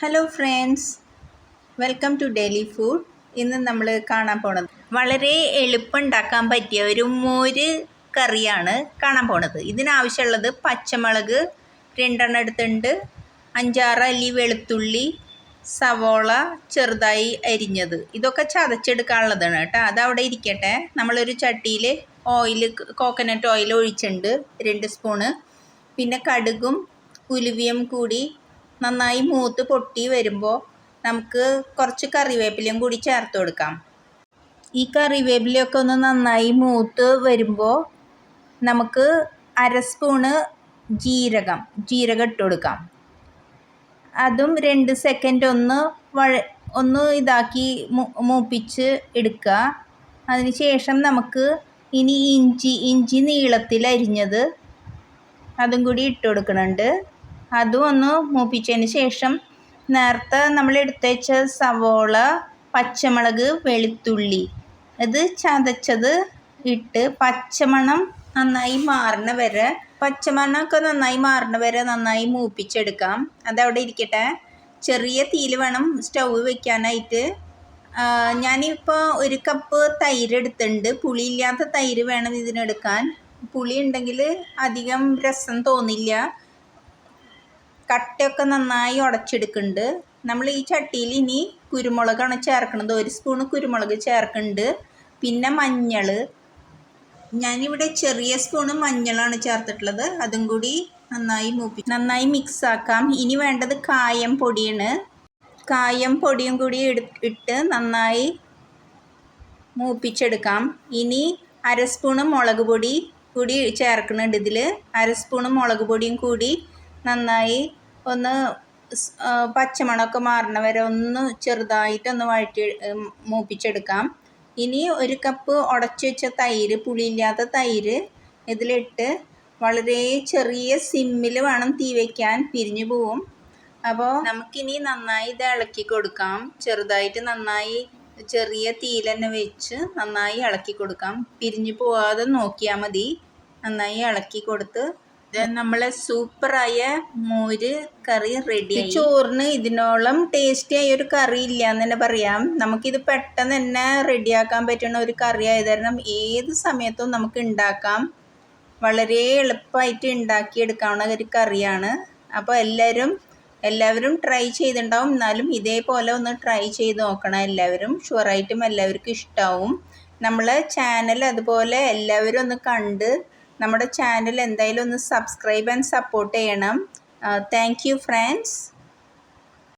Hello friends welcome to daily food ഇന്ന് നമ്മൾ കാണാൻ പോണത് വളരെ എളുപ്പം ഉണ്ടാക്കാൻ പറ്റിയ ഒരു മോര് കറിയാണ് കാണാൻ പോണത്. ഇതിനാവശ്യമുള്ളത് പച്ചമുളക് രണ്ടെണ്ണം എടുത്തുണ്ട് അഞ്ചാറ് അല്ലി വെളുത്തുള്ളി സവോള ചെറുതായി അരിഞ്ഞത്. ഇതൊക്കെ ചതച്ചെടുക്കാനുള്ളതാണ് കേട്ടോ. അതവിടെ ഇരിക്കട്ടെ. നമ്മളൊരു ചട്ടിയിൽ ഓയിൽ കോക്കനട്ട് ഓയിൽ ഒഴിച്ചിട്ടുണ്ട് രണ്ട് സ്പൂണ് പിന്നെ കടുകും ഉലുവിയും കൂടി നന്നായി മൂത്ത് പൊട്ടി വരുമ്പോൾ നമുക്ക് കുറച്ച് കറിവേപ്പിലയും കൂടി ചേർത്ത് കൊടുക്കാം. ഈ കറിവേപ്പിലയൊക്കെ ഒന്ന് നന്നായി മൂത്ത് വരുമ്പോൾ നമുക്ക് അര സ്പൂണ് ജീരകം ജീരകം ഇട്ട് കൊടുക്കാം. അതും രണ്ട് സെക്കൻഡ് ഒന്ന് വഴ ഒന്ന് ഇതാക്കി മൂപ്പിച്ച് എടുക്കുക. അതിന് ശേഷം നമുക്ക് ഇനി ഇഞ്ചി ഇഞ്ചി നീളത്തിൽ അരിഞ്ഞത് അതും കൂടി ഇട്ട് കൊടുക്കുന്നുണ്ട്. അതും ഒന്ന് മൂപ്പിച്ചതിന് ശേഷം നേരത്തെ നമ്മൾ എടുത്തുവെച്ച സവോള പച്ചമുളക് വെളുത്തുള്ളി. ഇത് ചതച്ചത് ഇട്ട് പച്ചമണം നന്നായി മാറണ വരെ പച്ചമണമൊക്കെ നന്നായി മാറണ വരെ നന്നായി മൂപ്പിച്ചെടുക്കാം. അതവിടെ ഇരിക്കട്ടെ. ചെറിയ തീയിൽ വേണം സ്റ്റൗ വെക്കാനായിട്ട്. ഞാനിപ്പോൾ ഒരു കപ്പ് തൈര് എടുത്തിട്ടുണ്ട്. പുളിയില്ലാത്ത തൈര് വേണം ഇതിനെടുക്കാൻ. പുളി ഉണ്ടെങ്കിൽ അധികം രസം തോന്നില്ല. കട്ടയൊക്കെ നന്നായി ഉടച്ചെടുക്കുന്നുണ്ട്. നമ്മൾ ഈ ചട്ടിയിൽ ഇനി കുരുമുളകാണ് ചേർക്കുന്നത്. ഒരു സ്പൂണ് കുരുമുളക് ചേർക്കുന്നുണ്ട്. പിന്നെ മഞ്ഞൾ. ഞാനിവിടെ ചെറിയ സ്പൂണ് മഞ്ഞളാണ് ചേർത്തിട്ടുള്ളത്. അതും കൂടി നന്നായി മൂപ്പി നന്നായി മിക്സ് ആക്കാം. ഇനി വേണ്ടത് കായം പൊടിയാണ്. കായം പൊടിയും കൂടി ഇട്ട് നന്നായി മൂപ്പിച്ചെടുക്കാം. ഇനി അര സ്പൂണ് മുളക് പൊടി കൂടി ചേർക്കുന്നുണ്ട് ഇതിൽ അര സ്പൂണ് മുളക് പൊടിയും കൂടി നന്നായി ഒന്ന് പച്ചമണമൊക്കെ മാറണ വരെ ഒന്ന് ചെറുതായിട്ടൊന്ന് വഴറ്റി മൂപ്പിച്ചെടുക്കാം. ഇനി ഒരു കപ്പ് ഉടച്ചു വെച്ച തൈര് പുളിയില്ലാത്ത തൈര് ഇതിലിട്ട് വളരെ ചെറിയ സിമ്മിൽ വേണം തീ വയ്ക്കാൻ പിരിഞ്ഞു പോവും. അപ്പോൾ നമുക്കിനി നന്നായി ഇത് ഇളക്കി കൊടുക്കാം. ചെറുതായിട്ട് നന്നായി ചെറിയ തീയിൽ തന്നെ വെച്ച് നന്നായി ഇളക്കി കൊടുക്കാം. പിരിഞ്ഞു പോവാതെ നോക്കിയാൽ മതി. നന്നായി ഇളക്കി കൊടുത്ത് നമ്മളെ സൂപ്പർ ആയ മോര് കറി റെഡി ചോറിന് ഇതിനോളം ടേസ്റ്റി ആയ ഒരു കറി ഇല്ല എന്ന് തന്നെ പറയാം. നമുക്കിത് പെട്ടെന്ന് തന്നെ റെഡിയാക്കാൻ പറ്റുന്ന ഒരു കറി ആയത് കാരണം ഏത് സമയത്തും നമുക്ക് ഉണ്ടാക്കാം വളരെ എളുപ്പമായിട്ട് ഉണ്ടാക്കിയെടുക്കാവുന്ന ഒരു കറിയാണ്. അപ്പോൾ എല്ലാവരും എല്ലാവരും ട്രൈ ചെയ്തിട്ടുണ്ടാവും എന്നാലും ഇതേപോലെ ഒന്ന് ട്രൈ ചെയ്ത് നോക്കണം എല്ലാവരും. ഷുവറായിട്ടും എല്ലാവർക്കും ഇഷ്ടമാവും നമ്മളെ ചാനൽ അതുപോലെ എല്ലാവരും ഒന്ന് കണ്ട് നമ്മുടെ ചാനൽ എന്തായാലും ഒന്ന് സബ്സ്ക്രൈബ് ആൻഡ് സപ്പോർട്ട് ചെയ്യണം. Thank you friends